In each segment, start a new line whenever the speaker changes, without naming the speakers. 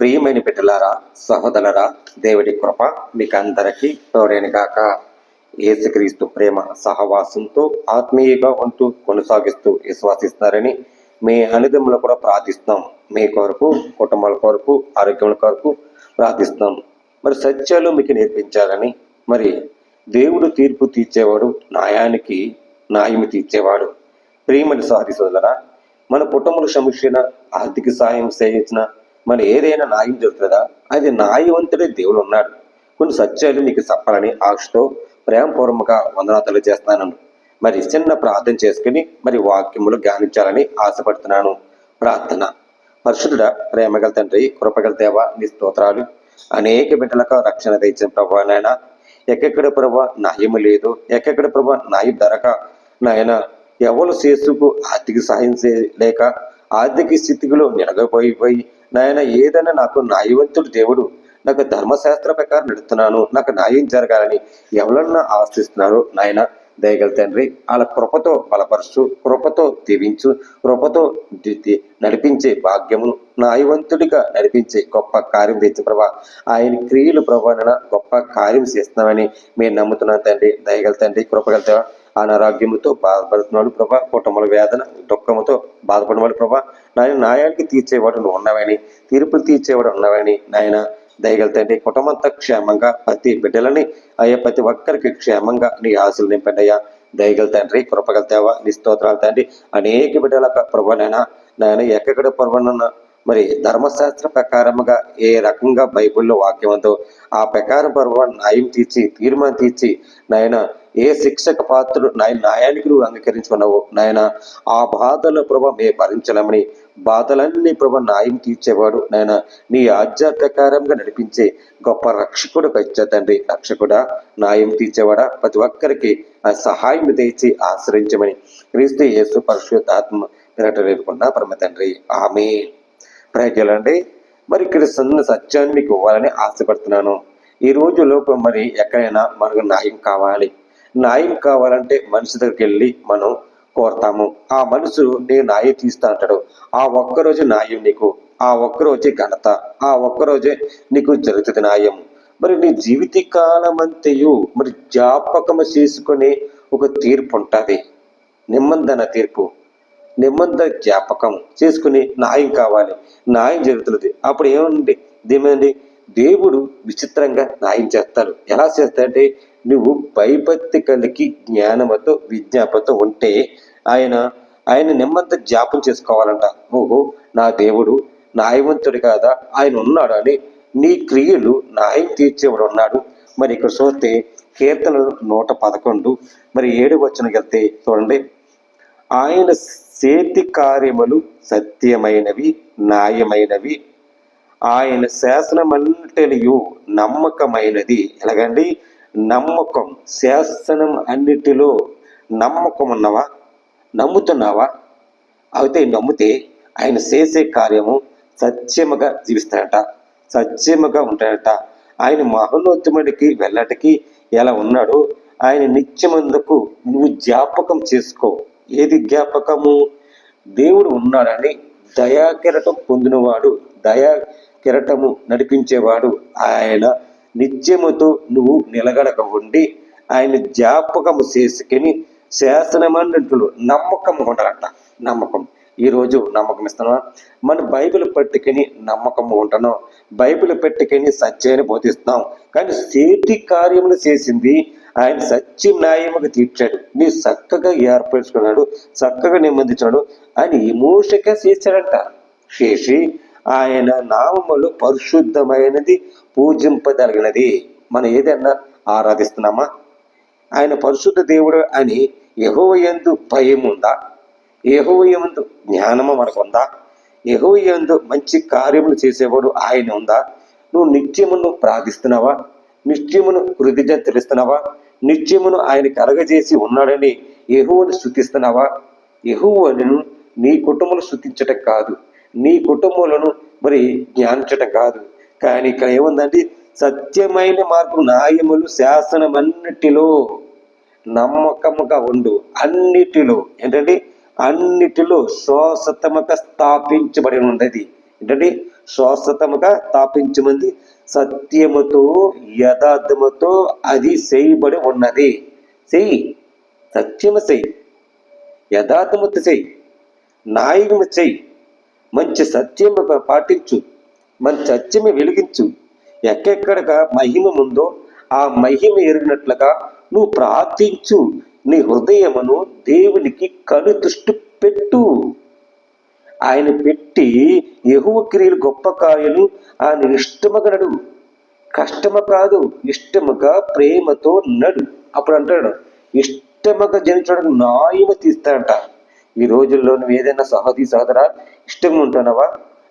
ప్రియమైన బిడ్డలారా సహోదరరా దేవుడి కృప మీకు అందరికీ తోడేను ఏసుక్రీస్తు ప్రేమ సహవాసంతో ఆత్మీయంగా ఉంటూ కొనసాగిస్తూ విశ్వాసిస్తున్నారని మీ అనుదములు కూడా ప్రార్థిస్తున్నాం. మీ కొరకు కుటుంబాల కొరకు ఆరోగ్యముల కొరకు ప్రార్థిస్తున్నాం. మరి సత్యాలు మీకు నేర్పించాలని మరి దేవుడు తీర్పు తీర్చేవాడు న్యాయానికి న్యాయం తీర్చేవాడు. ప్రియమని సాధి సోదరా మన కుటుంబంలో సమస్యన ఆర్థిక సాయం చేయించిన మరి ఏదైనా న్యాయం జరుగుతుందా? అది న్యాయవంతుడే దేవుడు ఉన్నాడు. కొన్ని సత్యాలు మీకు చెప్పాలని ఆశతో ప్రేమపూర్వక వందనాతలు చేస్తున్నాను. మరి చిన్న ప్రార్థన చేసుకుని మరి వాక్యములు ధ్యానించాలని ఆశపడుతున్నాను. ప్రార్థన. పరిశుద్ధుడ ప్రేమగల తండ్రి కృపగల దేవ నీ స్తోత్రాలు. అనేక బిడ్డలకు రక్షణ తెచ్చిన ప్రభా నాయన. ఎక్కెక్కడ ప్రభా న్యాయము లేదు ఎక్కెక్కడ ప్రభా న్యాయం దొరక నాయన ఎవరు చేసుకు ఆర్థిక సహాయం చేయలేక ఆర్థిక స్థితిలో నిలగపోయిపోయి నాయన ఏదైనా నాకు న్యాయవంతుడు దేవుడు నాకు ధర్మశాస్త్ర ప్రకారం నడుతున్నాను నాకు న్యాయం జరగాలని ఎవరన్నా ఆశిస్తున్నారో నాయన దయగల తండ్రి వాళ్ళ కృపతో బలపరచు కృపతో దీవించు కృపతో నడిపించే భాగ్యమును న్యాయవంతుడిగా నడిపించే గొప్ప కార్యం తెచ్చు ప్రభా ఆయన క్రియలు ప్రభాన గొప్ప కార్యం చేస్తున్నామని మేము నమ్ముతున్నాం తండ్రి దయగల తండ్రి కృపగల అనారోగ్యముతో బాధపడుతున్నాడు ప్రభా. కుటుంబాల వేదన దుఃఖముతో బాధపడిన వాళ్ళు ప్రభా. నాయన న్యాయానికి తీర్చేవాడు నువ్వు ఉన్నావని తీర్పులు తీర్చేవాడు ఉన్నావని నాయన. దయగల తండ్రి కుటుంబంతా క్షేమంగా ప్రతి బిడ్డలని అయ్యా ప్రతి ఒక్కరికి క్షేమంగా నీ ఆశలు నింపండి అయ్యా దయగల తండ్రి కృపగల దేవ నీ స్తోత్రాలు తండ్రి. అనేక బిడ్డల ప్రభానైనా నాయన. ఎక్కడ ప్రభాన మరి ధర్మశాస్త్ర ప్రకారముగా ఏ రకంగా బైబిల్లో వాక్యం ఉందో ఆ ప్రకారం పర్వం న్యాయం తీర్చి తీర్మానం తీర్చి నాయన ఏ శిక్షక పాత్రుడు నాయన న్యాయానికి నువ్వు అంగీకరించుకున్నావు? నాయన ఆ బాధల ప్రభ మే భరించలేమని బాధలన్నీ ప్రభ న్యాయం తీర్చేవాడు. నాయన నీ ఆజ్ఞ ప్రకారంగా నడిపించే గొప్ప రక్షకుడు తండ్రి. రక్షకుడా న్యాయం తీర్చేవాడా? ప్రతి ఒక్కరికి ఆ సహాయం తెచ్చి ఆశ్రయించమని క్రీస్తు యేసు పరిశుద్ధాత్మ పెరట వేడుకున్నా పరమ తండ్రి. ఆమె ప్రయత్నాలండి మరి ఇక్కడ సన్న సత్యాన్ని మీకు ఇవ్వాలని ఆశపడుతున్నాను. ఈ రోజు లోపు మరి ఎక్కడైనా మనకు న్యాయం కావాలి. న్యాయం కావాలంటే మనిషి దగ్గరికి వెళ్ళి మనం కోరతాము. ఆ మనసు నేను న్యాయం తీస్తా అంటాడు. ఆ ఒక్కరోజు న్యాయం నీకు ఆ ఒక్కరోజే ఘనత ఆ ఒక్కరోజే నీకు జరుగుతుంది న్యాయం. మరి నీ జీవిత కాలమంతయు మరి జ్ఞాపకము చేసుకునే ఒక తీర్పు ఉంటుంది. నిమ్మందన తీర్పు. నిమ్మంద జ్ఞాపకం చేసుకుని న్యాయం కావాలి. న్యాయం జరుగుతున్నది. అప్పుడు ఏమండి? దేమండి దేవుడు విచిత్రంగా న్యాయం చేస్తాడు ఎలా చేస్తాడంటే నువ్వు భయభక్తి కలిగి జ్ఞానమతో విజ్ఞాపతో ఉంటే ఆయన ఆయన నెమ్మది జ్ఞాపం చేసుకోవాలంట. ఓహో నా దేవుడు న్యాయవంతుడు కాదా? ఆయన ఉన్నాడు అని నీ క్రియలు న్యాయం తీర్చేవాడు ఉన్నాడు. మరి ఇక్కడ చూస్తే కీర్తనలు నూట పదకొండు మరి ఏడు వచ్చిన వెళ్తే చూడండి. ఆయన చేతి కార్యములు సత్యమైనవి న్యాయమైనవి. ఆయన శాసనమంటలియు నమ్మకమైనది. ఎలాగండి? నమ్మకం. శాసనం అన్నిటిలో నమ్మకం ఉన్నవా నమ్ముతున్నావా? అయితే నమ్మితే ఆయన చేసే కార్యము సత్యముగా జీవిస్తాడట. సత్యముగా ఉంటాడట. ఆయన మహోన్నతముడికి వెళ్ళటికి ఎలా ఉన్నాడో ఆయన నిత్యమందుకు నువ్వు జ్ఞాపకం చేసుకో. ఏది జ్ఞాపకము? దేవుడు ఉన్నాడని దయా కిరటం పొందినవాడు దయా కిరటము నడిపించేవాడు ఆయన నిత్యముతో నువ్వు నిలగడక ఉండి ఆయన జ్ఞాపకము చేసుకుని శాసనమన్నట్లు నమ్మకం ఉండాలంట. నమ్మకం. ఈరోజు నమ్మకం ఇస్తున్నా మన బైబిల్ పట్టుకుని నమ్మకం ఉంటున్నాం. బైబిల్ పెట్టుకుని సత్యాన్ని బోధిస్తున్నాం. కానీ సేతి కార్యములు చేసింది ఆయన సత్యం న్యాయముగా తీర్చాడు. నీ చక్కగా ఏర్పరచుకున్నాడు చక్కగా నిబంధించాడు ఆయన ఎమోషగా చేశాడంట. చేసి ఆయన నామములు పరిశుద్ధమైనది పూజింపదగినది. మనం ఏదన్నా ఆరాధిస్తున్నామా? ఆయన పరిశుద్ధ దేవుడు అని యహోవయందు భయం ఉందా? యహోవ జ్ఞానము మనకు ఉందా? యహోవ మంచి కార్యములు చేసేవాడు ఆయన ఉందా? నువ్వు నిత్యమును ప్రార్థిస్తున్నావా? నిత్యమును కృతజ్ఞత తెలుస్తున్నావా నిత్యమును ఆయన కలగజేసి ఉన్నాడని యహోవను స్థుతిస్తున్నావా యహోవను నీ కుటుంబం స్థుతించటం కాదు. నీ కుటుంబంలో మరి జ్ఞానించటం కాదు. కానీ ఇక్కడ ఏముందండి? సత్యమైన మార్పు న్యాయములు శాసనమన్నిటిలో నమ్మకముగా ఉండు. అన్నిటిలో ఏంటంటే అన్నిటిలో స్వసతముగా స్థాపించబడి ఉన్నది. ఏంటంటే శాశ్వతముగా స్థాపించమంది సత్యముతో యథార్థముతో అది చేయబడి ఉన్నది. చెయ్యి. సత్యము చెయ్యి. యథార్థముతో చెయ్యి. నాయకము చెయ్యి. మంచి సత్యము పాటించు. మంచి సత్యము వెలిగించు. ఎక్కెక్కడగా మహిమ ఉందో ఆ మహిమ ఎరిగినట్లుగా నువ్వు ప్రార్థించు. నీ హృదయమును దేవునికి కనుదృష్టి పెట్టు. ఆయన పెట్టి యహువ క్రియలు గొప్ప కాయలు ఆయన ఇష్టముగా నడు. కష్టము కాదు ఇష్టముగా ప్రేమతో నడు. అప్పుడు అంటాడు ఇష్టముగా జనించడానికి న్యాయము తీస్తాడంట ఈ రోజుల్లో నువ్వు ఏదైనా సహోదరి సహోదరా ఇష్టంగా ఉంటున్నావా?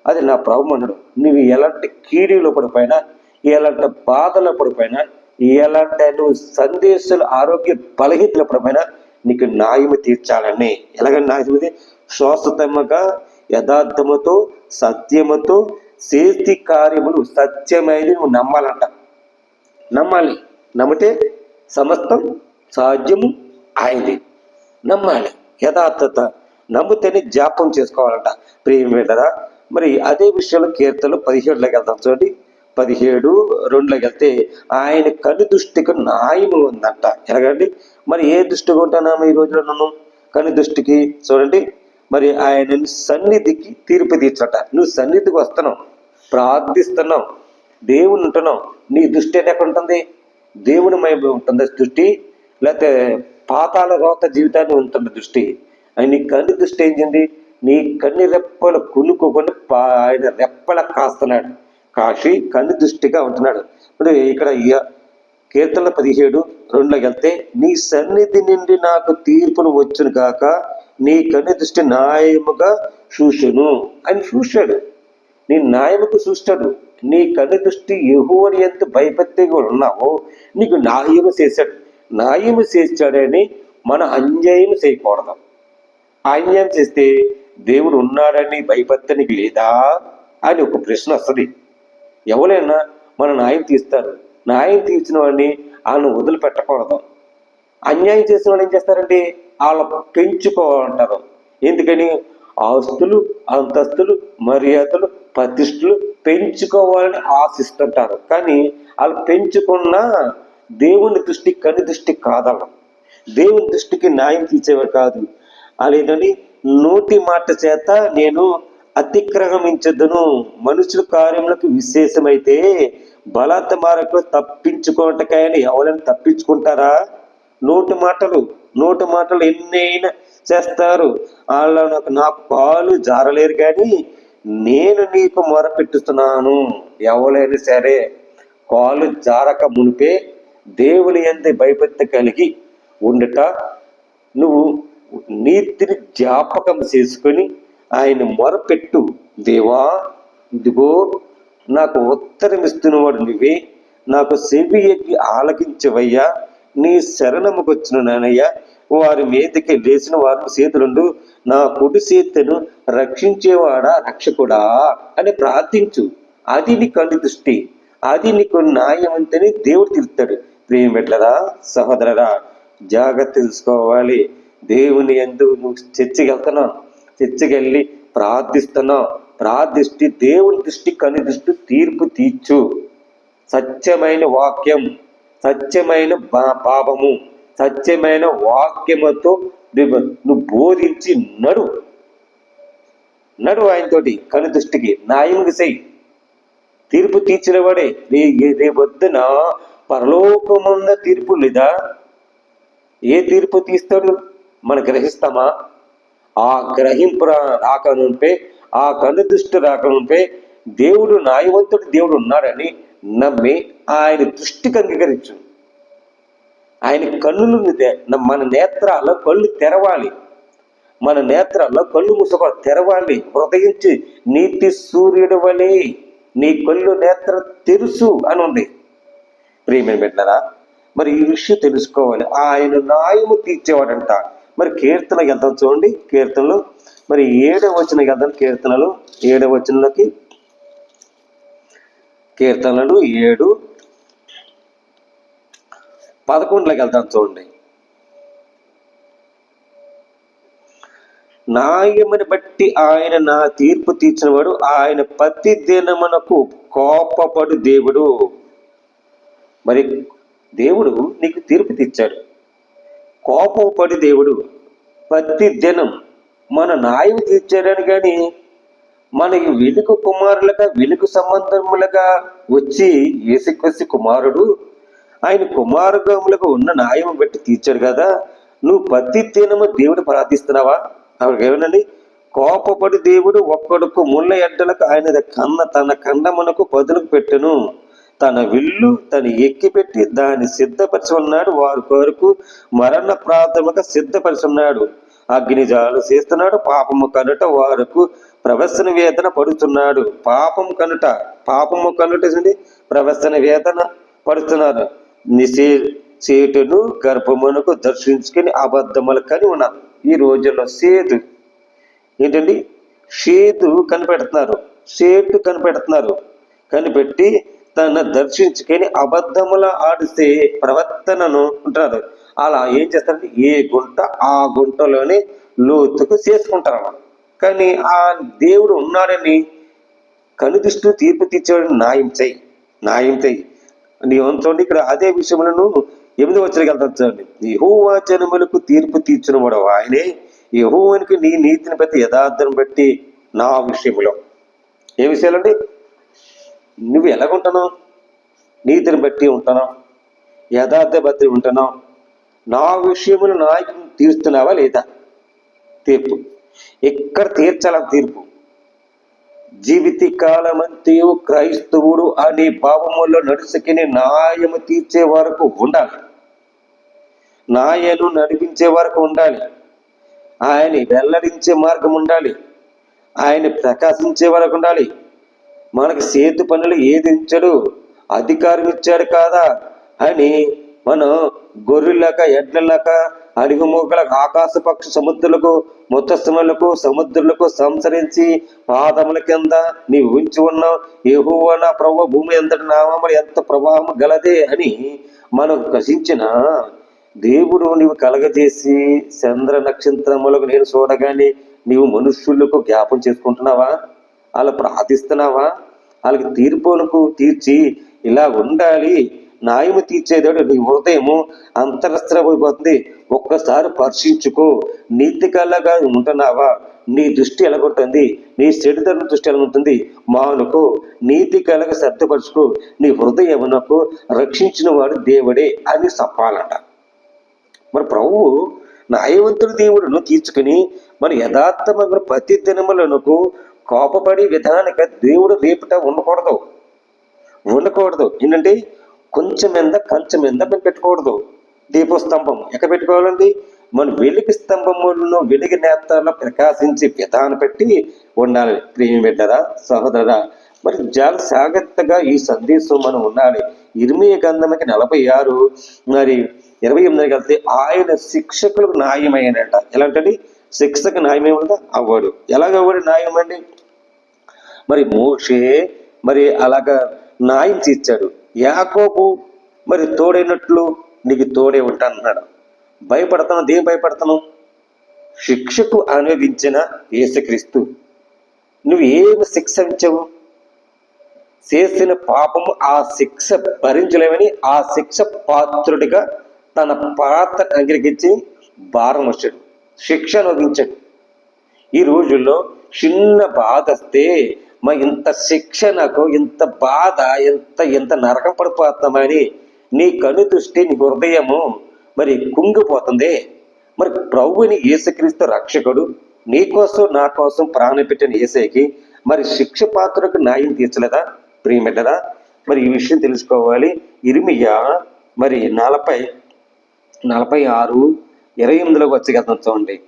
అది నా ప్రభు అన్నాడు. నువ్వు ఎలాంటి కీడీలో పడిపోయినా ఎలాంటి బాధలో పడిపోయినా ఎలాంటి నువ్వు సందేశాలు ఆరోగ్య బలహీనలో పడిపోయినా నీకు న్యాయం తీర్చాలని. ఎలాగ న్యాయం శ్వాసతమ్మగా యథార్థముతో సత్యముతో చేతి కార్యములు సత్యమైనది నువ్వు నమ్మాలంట. నమ్మాలి. నమ్మితే సమస్తం సాధ్యము ఆయనది. నమ్మాలి. యథార్థత. నమ్మితేనే జాపం చేసుకోవాలంట. ప్రేమ మరి అదే విషయంలో కీర్తనలు పదిహేడులోకి వెళ్తాం చూడండి. పదిహేడు రెండులోకి వెళ్తే ఆయన కను దృష్టికి న్యాయము ఉందంట. ఎలాగండి? మరి ఏ దృష్టిగా ఉంటానా ఈ రోజులో నన్ను? కను దృష్టికి చూడండి. మరి ఆయన సన్నిధికి తీర్పు తీర్చట. నువ్వు సన్నిధికి వస్తున్నావు. ప్రార్థిస్తున్నావు. దేవుని ఉంటున్నావు. నీ దృష్టి ఎక్కడ ఉంటుంది దేవుని మై ఉంటుంది. దృష్టి లేకపోతే పాతాల రోత జీవితాన్ని ఉంటుంది దృష్టి. ఆయన నీ కన్ను దృష్టి ఏంటండి నీ కన్ను రెప్పలు కునుక్కోకుండా పా- ఆయన రెప్పల కాస్తున్నాడు. కాశీ కన్ను దృష్టిగా ఉంటున్నాడు. ఇప్పుడు ఇక్కడ కీర్తన పదిహేడు రెండులోకి వెళ్తే నీ సన్నిధి నుండి నాకు తీర్పును వచ్చును కాక నీ కన్ను దృష్టి న్యాయముగా చూసును అని చూశాడు. నీ న్యాయముకు చూస్తాడు. నీ కన్ను దృష్టి ఎహువని ఎంత భయపత్తిగా ఉన్నావో నీకు న్యాయము చేశాడు. న్యాయము చేశాడని మన అన్యాయం చేయకూడదు. అన్యాయం చేస్తే దేవుడు ఉన్నాడని భయపత్తనికి లేదా అని ఒక ప్రశ్న వస్తుంది. ఎవరైనా మన న్యాయం తీస్తారు. న్యాయం తీర్చిన వాడిని ఆయన వదిలిపెట్టకూడదు. అన్యాయం చేసిన వాళ్ళు ఏం చేస్తారంటే వాళ్ళ పెంచుకోవాలంటారు ఎందుకని? ఆస్తులు అంతస్తులు మర్యాదలు ప్రతిష్టలు పెంచుకోవాలని ఆశిస్తుంటారు. కానీ వాళ్ళు పెంచుకున్న దేవుని దృష్టి కని దృష్టి కాదల దేవుని దృష్టికి న్యాయం తీసేవారు కాదు. అదేంటండి నోటి మాట చేత నేను అతిక్రమించదును. మనుషుల కార్యములకు విశేషమైతే బలాత్మారకు తప్పించుకోవటకాయని ఎవరైనా తప్పించుకుంటారా? నోటి మాటలు నోటి మాటలు ఎన్నైనా చేస్తారు. వాళ్ళ నాకు నా పాలు జారలేరు కానీ నేను నీకు మొరపెట్టుతున్నాను. ఎవరైనా సరే కాలు జారక మునిపే దేవుని ఎంత భయపెత్త కలిగి ఉండుట నువ్వు నీతిని జ్ఞాపకం చేసుకొని ఆయన మొరపెట్టు. దేవా ఇదిగో నాకు ఉత్తరం ఇస్తున్నవాడు నువ్వే. నాకు సెవి ఎక్కి ఆలకించవయ్యా. నీ శరణముకొచ్చిన నానయ్య. వారి మీదకి లేచిన వారు చేతులుండు నా కుడి సీతను రక్షించేవాడా? రక్షకుడా? అని ప్రార్థించు. అది నీ కళ్ళు దృష్టి. అది నీకు న్యాయమంతని దేవుడు తిరుతాడు ప్రేమ పెట్టరా సహోదరరా జాగ్రత్త తెలుసుకోవాలి. దేవుని ఎందు నువ్వు చర్చికి వెళ్తున్నావు చర్చికి వెళ్ళి ప్రార్థిస్తున్నావు. ప్రార్థిస్తే దేవుని దృష్టి కని దృష్టి తీర్పు తీర్చు. సత్యమైన వాక్యం. సత్యమైన పాపము సత్యమైన వాక్యముతో నువ్వు నువ్వు బోధించి నడు. నడు ఆయనతోటి కను దృష్టికి న్యాయముకి చెయ్యి. తీర్పు తీర్చిన వాడే రేపొద్దున పరలోకమున్న తీర్పు లేదా? ఏ తీర్పు తీస్తాడు? మనం గ్రహిస్తామా? ఆ గ్రహింపు రాకనుంటే ఆ కను దృష్టి రాకనుంటే దేవుడు న్యాయవంతుడు దేవుడు ఉన్నాడని నమ్మి ఆయన దృష్టికి అంగీకరించు. ఆయన కళ్ళు మన నేత్రాల్లో కళ్ళు తెరవాలి. మన నేత్రాల్లో కళ్ళు ముసక తెరవాలి. హృదయించి నీతి సూర్యుడు వలె నీ కళ్ళు నేత్ర తెరుసు అని ఉంది ప్రియమైన పెట్టారా మరి ఈ విషయం తెలుసుకోవాలి. ఆయన న్యాయము తీర్చేవాడంట. మరి కీర్తన వెళ్తాం చూడండి. కీర్తనలు మరి ఏడవ వచ్చిన వెళ్తాం కీర్తనలు ఏడవ వచ్చినలోకి కీర్తనలు ఏడు. పదకొండులోకి వెళ్తాం చూడండి. న్యాయముని బట్టి ఆయన నా తీర్పు తీర్చినవాడు ఆయన ప్రతి దినమునకు కోపపడు దేవుడు. మరి దేవుడు నీకు తీర్పు తీర్చాడు. కోపపడి దేవుడు. ప్రతి దినం మన న్యాయం తీర్చాడని కానీ మనకి వెలుగు కుమారులుగా వెలుగు సంబంధములుగా వచ్చి ఏసుకొసి కుమారుడు. ఆయన కుమారుగములుగా ఉన్న న్యాయం బట్టి తీర్చాడు కదా. నువ్వు ప్రతి దినము దేవుడు ప్రార్థిస్తున్నావా? ఆవిడకి ఏమనండి? కోపపడి దేవుడు ఒక్కడుకు ముళ్ళ ఎడ్డలకు ఆయన కన్న తన కండమునకు పదులకు పెట్టెను. తన విల్లు తను ఎక్కిపెట్టి దాన్ని సిద్ధపరిచి ఉన్నాడు వారి కొరకు మరణ ప్రాథమిక సిద్ధపరిచి ఉన్నాడు చేస్తున్నాడు. పాపము కనుట వారకు ప్రవసన వేదన పడుతున్నాడు. పాపం కనుట పాపము కనుట ప్రవసన వేదన పడుతున్నారు. నిషే సేటును గర్భమునకు దర్శించుకుని అబద్ధములు కని ఉన్నారు. ఈ రోజుల్లో సేతు ఏంటండి? సేతు కనిపెడుతున్నారు. సేటు కనిపెడుతున్నారు. కనిపెట్టి తన దర్శించుకొని అబద్ధముల ఆడితే ప్రవర్తనను ఉంటారు అలా ఏం చేస్తారంటే ఏ గుంట ఆ గుంటలోనే లోతుకు చేసుకుంటారు అన్నమాట కానీ ఆ దేవుడు ఉన్నాడని కనుదిస్తూ తీర్పు తీర్చేవాడు న్యాయం చేయి న్యాయం చేయి. నీ చూడండి ఇక్కడ అదే విషయంలో ఎనిమిది వచ్చిన వెళ్తాను చూడండి. యహోవా జనములకు తీర్పు తీర్చిన వాడు ఆయనే యహోవానికి నీ నీతిని బట్టి యథార్థం బట్టి నా విషయంలో ఏ విషయాలండి? నువ్వు ఎలాగుంటున్నావు నీతిని బట్టి ఉంటున్నావు యథార్థ బట్టి ఉంటున్నావు నా విషయములు నాకు తీరుస్తున్నావా లేదా? తీర్పు. ఎక్కడ తీర్చాల తీర్పు? జీవిత కాలమంతయు క్రైస్తవుడు అనే భావములో నడుచుకుని న్యాయము తీర్చే వరకు ఉండాలి. నాయను నడిపించే వరకు ఉండాలి. ఆయన వెల్లడించే మార్గం ఉండాలి. ఆయన ప్రకాశించే వరకు ఉండాలి. మనకి సేతు పనులు ఏది ఇచ్చాడు అధికారం ఇచ్చాడు కాదా అని మనం గొర్రెలక ఎడ్లలక అడిగి మూకలకు ఆకాశ పక్షి సముద్రులకు ముత్తస్తములకు సముద్రులకు సంసరించి పాదముల కింద నీవు ఉంచి ఉన్నావు. ఏహోవా నా ప్రభు భూమి ఎంతటి నామములు ఎంత ప్రభావం గలదే అని మనం కసించిన దేవుడు నీవు కలగజేసి చంద్ర నక్షత్రములకు నేను చూడగానే నీవు మనుష్యులకు జ్ఞాపం చేసుకుంటున్నావా? వాళ్ళు ప్రార్థిస్తున్నావా? వాళ్ళకి తీర్పులకు తీర్చి ఇలా ఉండాలి. న్యాయము తీర్చేదాడు నీ హృదయము అంతరస్త్రమైపోతుంది ఒక్కసారి పరీక్షించుకో నీతి కళ్ళగా ఉంటున్నావా? నీ దృష్టి ఎలాగుంటుంది నీ చెడుదల దృష్టి ఎలాగుంటుంది మానుకు నీతి కలగ శ్రద్ధపరుచుకు నీ హృదయమునకు రక్షించిన వాడు దేవుడే అని చెప్పాలంట. మరి ప్రభువు న్యాయవంతుడు దేవుడును తీర్చుకుని మన యథార్థమైన ప్రతి దినములకు కోపపడి విధానిక దేవుడు రేపుట ఉండకూడదు. ఉండకూడదు. ఏంటంటే కొంచెం మీద కంచెం మీద మేము పెట్టుకోకూడదు. దీపస్తంభం ఎక్కడ పెట్టుకోవాలండి? మన వెలుగు స్తంభములను వెలుగు నేత్రాలను ప్రకాశించి విధాన పెట్టి ఉండాలి. ప్రేమి బిడ్డరా సహోదరా మరి చాలా జాగ్రత్తగా ఈ సందేశం మనం ఉండాలి. ఇరిమియ గంధమకి నలభై ఆరు మరి ఇరవై ఎనిమిదికి వెళ్తే ఆయన శిక్షకులకు న్యాయమైనట. ఎలాంటి శిక్షకు న్యాయమేముందా అవ్వడు. ఎలాగ అవ్వడు న్యాయం అండి మరి మోషే మరి అలాగా న్యాయం తీర్చాడు యాకోబు మరి తోడైనట్లు నీకు తోడే ఉంటానన్నాడు. భయపడతాను దేని భయపడతాను? శిక్షకు అనుభవించిన యేసుక్రీస్తు. నువ్వు ఏమి శిక్ష ఇచ్చావు? చేసిన పాపము ఆ శిక్ష భరించలేమని ఆ శిక్ష పాత్రుడిగా తన పాత్ర అంగీకరించి భారం వచ్చాడు శిక్ష అనుభవించాడు ఈ రోజుల్లో చిన్న బాధ వస్తే మా ఇంత శిక్ష నాకు ఇంత బాధ ఎంత ఎంత నరకం పడిపోతామని నీ కను దృష్టి నీ హృదయము మరి కుంగిపోతుంది. మరి ప్రభుని ఏసుక్రీస్తు రక్షకుడు నీ కోసం నా కోసం ప్రాణం పెట్టిన ఏసైకి మరి శిక్ష పాత్రకు న్యాయం తీర్చలేదా? ప్రియమిడ్డరా మరి ఈ విషయం తెలుసుకోవాలి. ఇరిమియా మరి నలభై నలభై ఆరు ఇరవై ఎనిమిదిలోకి వచ్చి కదా చూడండి.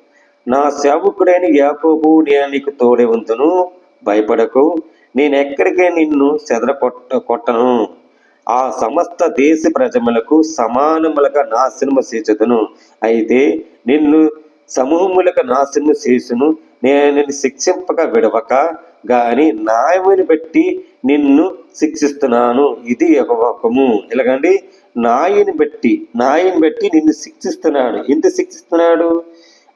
నా సేవకుడైన యాకోబు నేను నీకు తోడే ఉందును. భయపడకు. నేనెక్కడికే నిన్ను చెదర కొట్ట కొట్టను. ఆ సమస్త దేశ ప్రజములకు సమానములుగా నాశనము చేసదును అయితే నిన్ను సమూహములకు నాశనము చేసును నేను శిక్షింపక విడవక గాని న్యాయముని బట్టి నిన్ను శిక్షిస్తున్నాను. ఇది ఒకము ఎలాగండి? నాయని బట్టి నాయని బట్టి నిన్ను శిక్షిస్తున్నాడు. ఎందుకు శిక్షిస్తున్నాడు?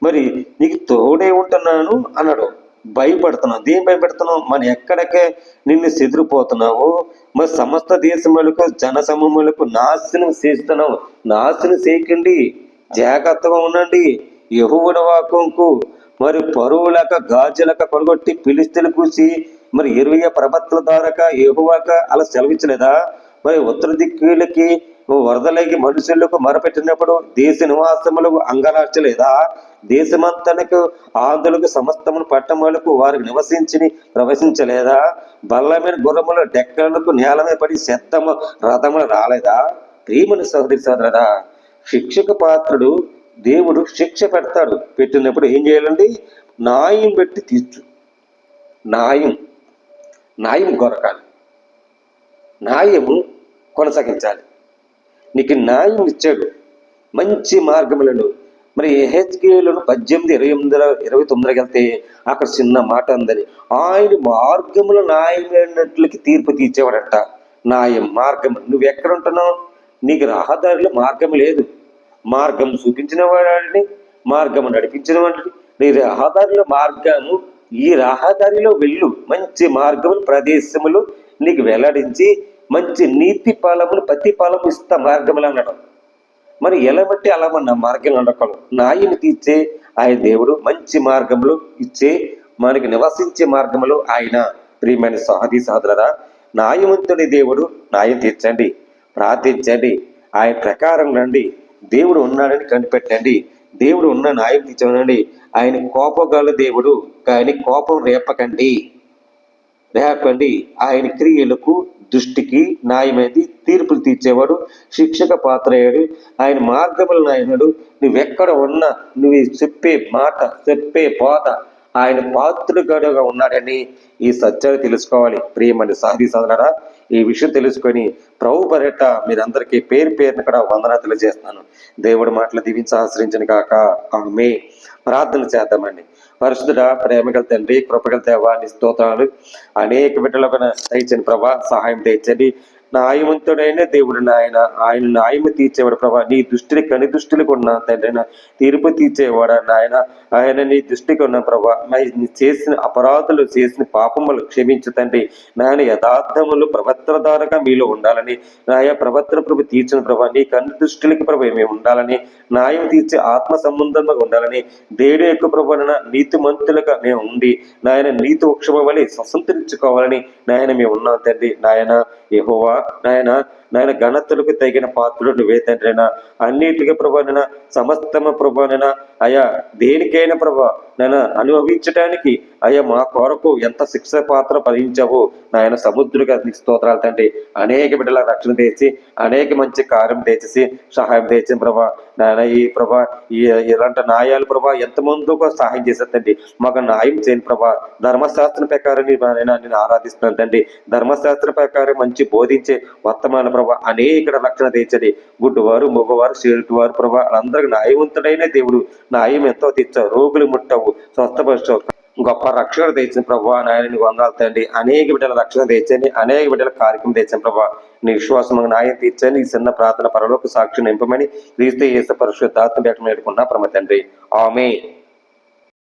మరి నీకు తోడే ఉంటున్నాను? అన్నాడు. భయపడుతున్నావు. దేని భయపెడుతున్నావు? మన ఎక్కడికే నిన్ను చెదిరిపోతున్నావు? మరి సమస్త దేశములకు జన సమూహములకు నాశనం చేస్తున్నావు. నాశనం చేయకండి. జాగ్రత్తగా ఉండండి. యహువుల వాకంకు మరి పరువులక గాజులక కొనగొట్టి పిలిస్తులు కూసి మరి ఇరవై ప్రబత్తుల ద్వారా యహువాక అలా సెలవించలేదా మరి ఉత్తర దిక్కులకి వరదలకి మనుషులకు మరపెట్టినప్పుడు దేశ నివాసములకు అంగరార్చలేదా దేశమంతనకు ఆంధ్రులకు సమస్తమును పట్టణములకు వారికి నివసించి ప్రవశించలేదా? బల్లమైన గుర్రముల డెక్కలకు నేల మీద పడి శబ్దము రథములు రాలేదా? ప్రియమని సహోదరి సోదరా శిక్షక పాత్రుడు దేవుడు శిక్ష పెడతాడు. పెట్టినప్పుడు ఏం చేయాలండి? న్యాయం పెట్టి తీర్చు. న్యాయం. న్యాయం కొరకాలి. న్యాయము కొనసాగించాలి. నీకు న్యాయం ఇచ్చాడు. మంచి మార్గములను. మరి హెచ్కేలను పద్దెనిమిది ఇరవై ఎనిమిదిలో ఇరవై తొమ్మిదికి వెళ్తే అక్కడ చిన్న మాట అందని. ఆయన మార్గములు న్యాయమైనట్లకి తీర్పు తీర్చేవాడట. న్యాయం మార్గం. నువ్వు ఎక్కడ ఉంటున్నావు? నీకు రహదారిలో మార్గం లేదు. మార్గం చూపించిన వాడిని మార్గం నడిపించిన వాడిని. నీ రహదారిలో మార్గము ఈ రహదారిలో వెళ్ళు. మంచి మార్గములు ప్రదేశములు నీకు వెల్లడించి మంచి నీతి పాలములు ప్రతి పాలము ఇస్తా మార్గములు అనడం. మరి ఎలా బట్టి అలా మన మార్గం ఉండకూడదు? నాయని తీర్చే ఆయన దేవుడు మంచి మార్గములు ఇచ్చే మనకి నివసించే మార్గములు ఆయన. ప్రియమైన సహది సహోదరరా న్యాయవంతుడి దేవుడు న్యాయం తీర్చండి ప్రార్థించండి ఆయన ప్రకారం రండి దేవుడు ఉన్నాడని కనిపెట్టండి దేవుడు ఉన్న న్యాయం తీర్చమనండి ఆయన కోపగల దేవుడు ఆయన కోపం రేపకండి రేపండి ఆయన క్రియలకు దృష్టికి న్యాయమైంది తీర్పులు తీర్చేవాడు శిక్షక పాత్రయ్యాడు. ఆయన మార్గములను ఆయనడు నువ్వెక్కడ ఉన్నా నువ్వు చెప్పే మాట చెప్పే పోత ఆయన పాత్రుడుగా ఉన్నాడని ఈ సత్యాన్ని తెలుసుకోవాలి. ప్రియమని సాధి సాధనరా ఈ విషయం తెలుసుకొని ప్రభు పర్యట మీరందరికీ పేరు పేరున కూడా వందనా తెలియజేస్తున్నాను. దేవుడి మాటలు దీవించి ఆశ్రయించిన కాక ఆమె ప్రార్థన చేద్దామండి. పరిశుద్ధుడ ప్రేమగల తండ్రి కృపగల దేవాన్ని స్తోత్రాలు అనేక బిడ్డలకు దయచని ప్రభా సహాయం తెచ్చండి న్యాయవంతుడైన దేవుడు నాయన. ఆయన న్యాయము తీర్చేవాడు. ప్రభా నీ దృష్టిని కని దృష్టికి ఉన్న తండ్రి తీర్పు తీర్చేవాడు నాయన? ఆయన నీ దృష్టికి ఉన్న ప్రభా నీ చేసిన అపరాధులు చేసిన పాపములు క్షమించు తండ్రి. నాయన యథార్థములు ప్రవర్తన ద్వారాగా మీలో ఉండాలని. నాయ ప్రవర్తన ప్రభు తీర్చిన ప్రభా నీ కన్ను దృష్టికి ప్రభు మేము ఉండాలని. న్యాయం తీర్చే ఆత్మ సంబంధంగా ఉండాలని. దేవుడి యొక్క ప్రభున నీతి మంతులుగా మేము ఉండి నాయన నీతి వృక్షమ వలె స్వతంత్రించుకోవాలని నాయన మేము ఉన్నాం తండ్రి. నాయన యెహోవా నాయన నాయన ఘనతలకు తగిన పాత్రుడు నువ్వే తండ్రినా అన్నిటికీ ప్రభానైనా సమస్తమ ప్రభానైనా అయా దేనికైనా ప్రభా నేను అనుభవించడానికి అయ్యా మా కొరకు ఎంత శిక్ష పాత్ర భరించావు నాయన సముద్రుగా నీకు స్తోత్రాలు తండ్రి. అనేక బిడ్డల రక్షణ తెచ్చి అనేక మంచి కార్యం తెచ్చేసి సహాయం తెచ్చిన ప్రభా. నాయన ఈ ప్రభా ఈ ఇలాంటి న్యాయాలు ప్రభా ఎంతమందికో సహాయం చేసేదండి మాకు న్యాయం చేయని ప్రభా. ధర్మశాస్త్రం ప్రకారం నేను ఆరాధిస్తున్నాను తండ్రి. ధర్మశాస్త్రం ప్రకారం మంచి బోధించే వర్తమాన ప్రభా అనేక రక్షణ తెచ్చండి గుడ్డువారు మగవారు చేరుటివారు ప్రభా అందరికి న్యాయవంతుడైన దేవుడు. న్యాయం ఎంతో తెచ్చావు రోగులు ముట్టవు. స్వస్థపరచవు గొప్ప రక్షణ తెచ్చిన ప్రభా. నాయన నీకు వందాలు తండ్రి. అనేక బిడ్డల రక్షణ తెచ్చండి అనేక బిడ్డల కార్యక్రమం తెచ్చిన ప్రభా. నీ విశ్వాసం న్యాయం తీర్చండి ఈ చిన్న ప్రార్థన పరలోకి సాక్షి నింపమని క్రీస్తు యేసు పరిశుద్ధాత్మ బయట నేర్చుకున్నా ప్రమ తండ్రి. ఆమె